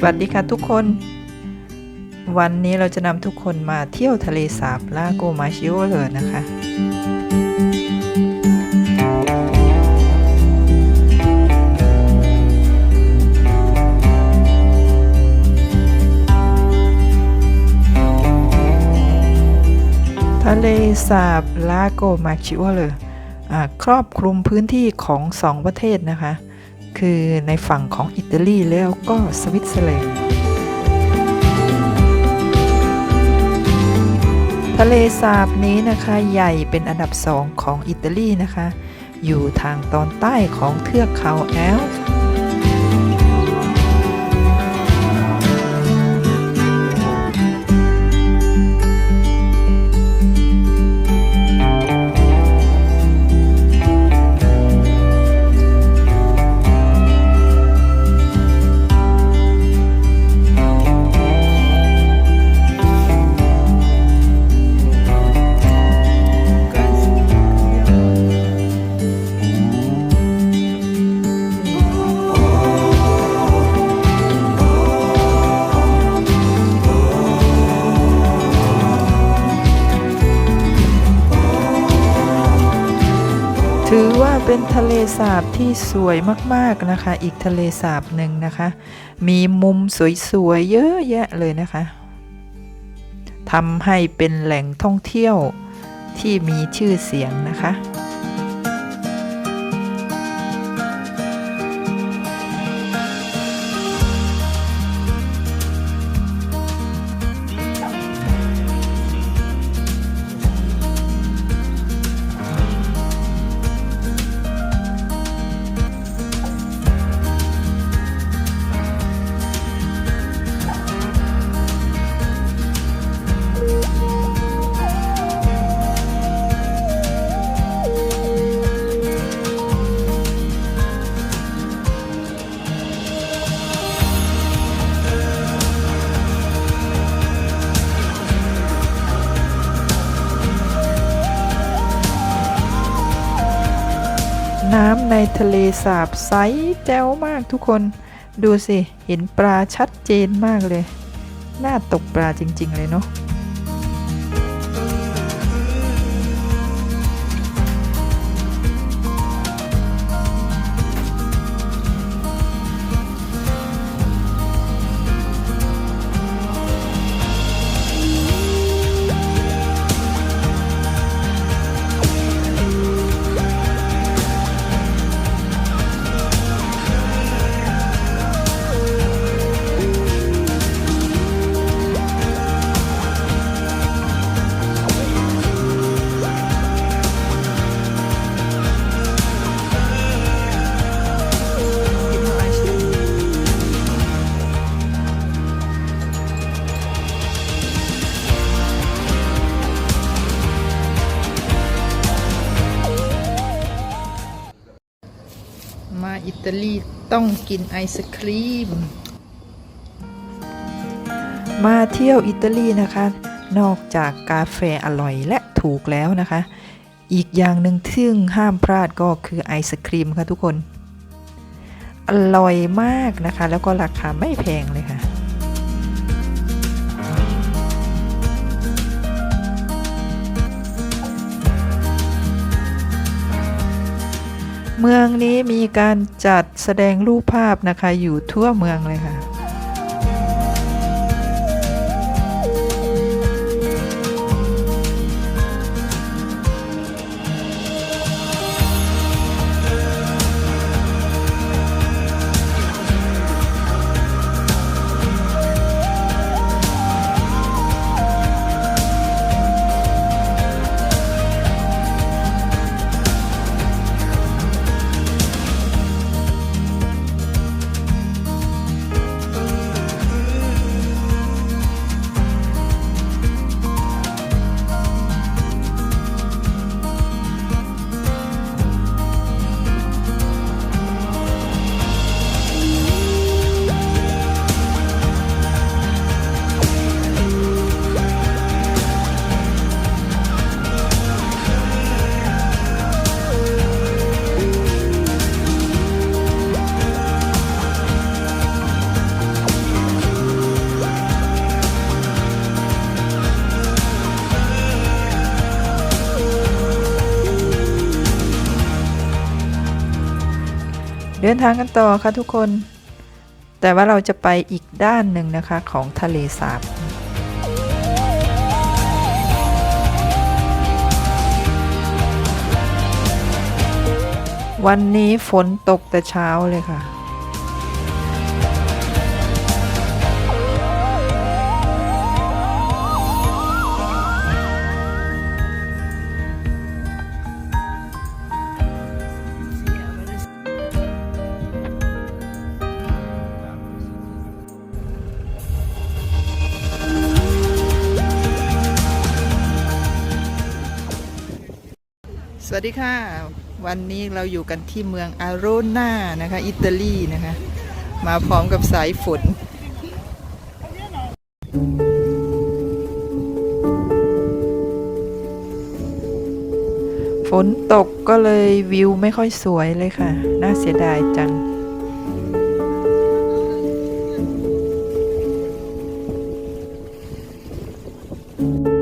สวัสดีค่ะทุกคน วันนี้เราจะนำทุกคนมาเที่ยวทะเลสาบลาโกมาชิโอเลยนะคะทะเลสาบลาโกมาชิโอเลยครอบคลุมพื้นที่ของสองประเทศนะคะ คือในฝั่งของอิตาลีแล้วก็สวิตเซอร์แลนด์ทะเลสาบนี้นะคะใหญ่เป็นอันดับสองของอิตาลีนะคะ อยู่ทางตอนใต้ของเทือกเขาแอลป์ ถือว่าเป็นทะเลสาบที่สวยมากๆนะคะ อีกทะเลสาบหนึ่งนะคะ มีมุมสวยๆเยอะแยะเลยนะคะทำให้เป็นแหล่งท่องเที่ยวที่มีชื่อเสียงนะคะ ทะเลสาบใสแจ๋วมากทุกคน ดูสิ เห็นปลาชัดเจนมากเลย น่าตกปลาจริง ๆ เลยเนาะ มาอิตาลีต้องกินไอศครีม มาเที่ยวอิตาลีนะคะ นอกจากกาแฟอร่อยและถูกแล้วนะคะ อีกอย่างหนึ่งที่ห้ามพลาดก็คือไอศครีมค่ะทุกคน อร่อยมากนะคะ แล้วก็ราคาไม่แพงเลยค่ะ เมืองนี้มีการจัดแสดงรูปภาพนะคะอยู่ทั่วเมืองเลยค่ะ เดินทางกันต่อค่ะทุกคน แต่ว่าเราจะไปอีกด้านหนึ่งนะคะของทะเลสาบวันนี้ฝนตกแต่เช้าเลยค่ะ วัสดีค่ะ วันนี้เราอยู่กันที่เมืองอาโรนานะคะ อิตาลีนะคะ มาพร้อมกับสายฝนฝนตกก็เลยวิวไม่ค่อยสวยเลยค่ะ น่าเสียดายจังตร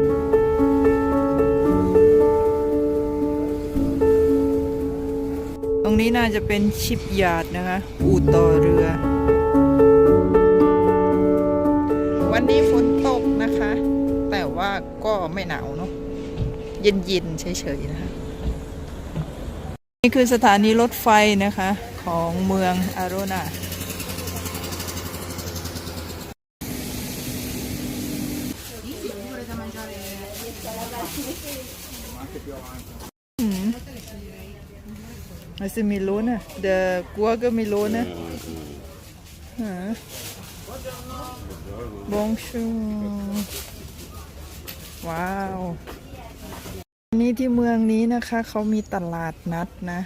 นี้น่าจะเป็นชิปยาร์ดนะคะอู่ต่อเรือ วันนี้ฝนตกนะคะ แต่ว่าก็ไม่หนาวเนาะเย็นๆเฉยๆนะคะนี่คือสถานีรถไฟนะคะของเมืองอาโรนา Alltså Milone, de Guaga Milone. Ja. Bonjour ว้าว นี่ที่เมืองนี้นะคะ เขามีตลาดนัดนะ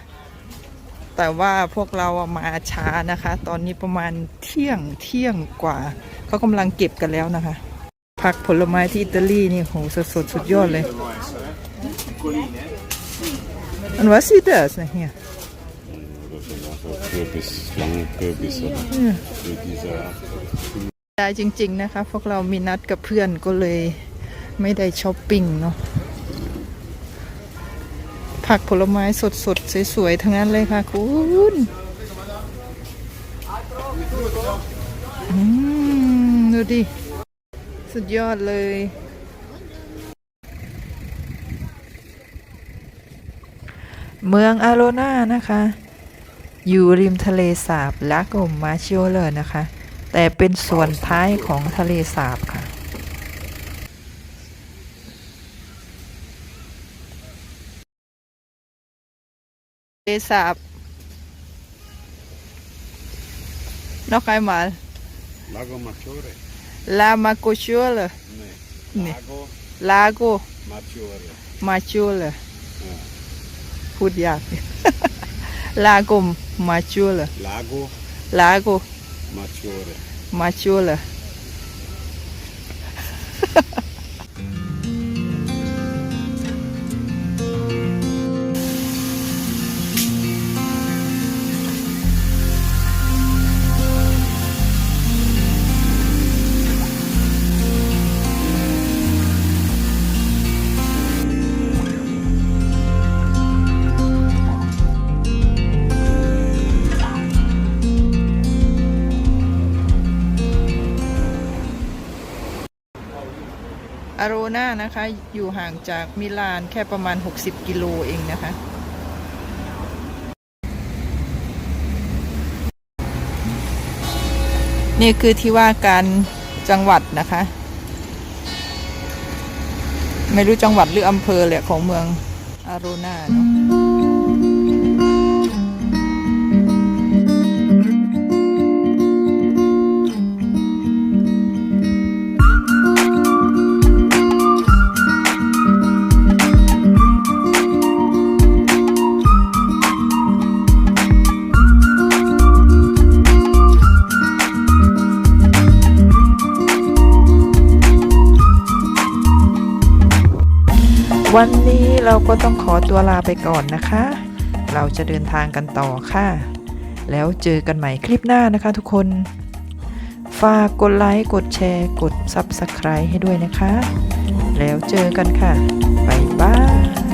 แต่ว่าพวกเราอะมาช้านะคะ ตอนนี้ประมาณเที่ยงเที่ยงกว่า เขากำลังเก็บกันแล้วนะคะ ผักผลไม้ที่อิตาลีนี่โหสดสดสุดยอดเลย อันว่าซีเดอร์สนะเฮีย ได้จริง ๆ นะคะ พวกเรามีนัดกับเพื่อนก็เลยไม่ได้ช้อปปิ้งเนาะผักผลไม้สดๆ สวยๆ ทั้งนั้นเลยค่ะคุณดูดิ สุดยอดเลยเมืองอาโรนานะคะ อยู่ริมทะเลสาบลาโกมาชิโอเลอร์นะคะ แต่เป็นส่วนท้ายของทะเลสาบค่ะ ทะเลสาบนอกไอมา Lago Maggiore? ลามาโกชิโอเลอร์ Nee. Nee. Lago ลาโก Maggiore. มาชิโอเลอร์ Ja. พูดยากลาโกมาชิโอเลอร์ Lago ลาโก Maggiore. มาชิโอเลอร์อา Lago Maciola. Lago. Lago. Maciola. Maciola. อโรนานะคะ อยู่ห่างจากมิลานแค่ประมาณ 60 กิโลเองนะคะ นี่คือที่ว่าการจังหวัดนะคะ ไม่รู้จังหวัดหรืออำเภอเลยของเมืองอาโรนาเนาะ วันนี้เราก็ต้องขอตัวลาไปก่อนนะคะ เราจะเดินทางกันต่อค่ะ แล้วเจอกันใหม่คลิปหน้านะคะทุกคน ฝากกดไลค์ กดแชร์ กด Subscribe ให้ด้วยนะคะ แล้วเจอกันค่ะ บ๊ายบาย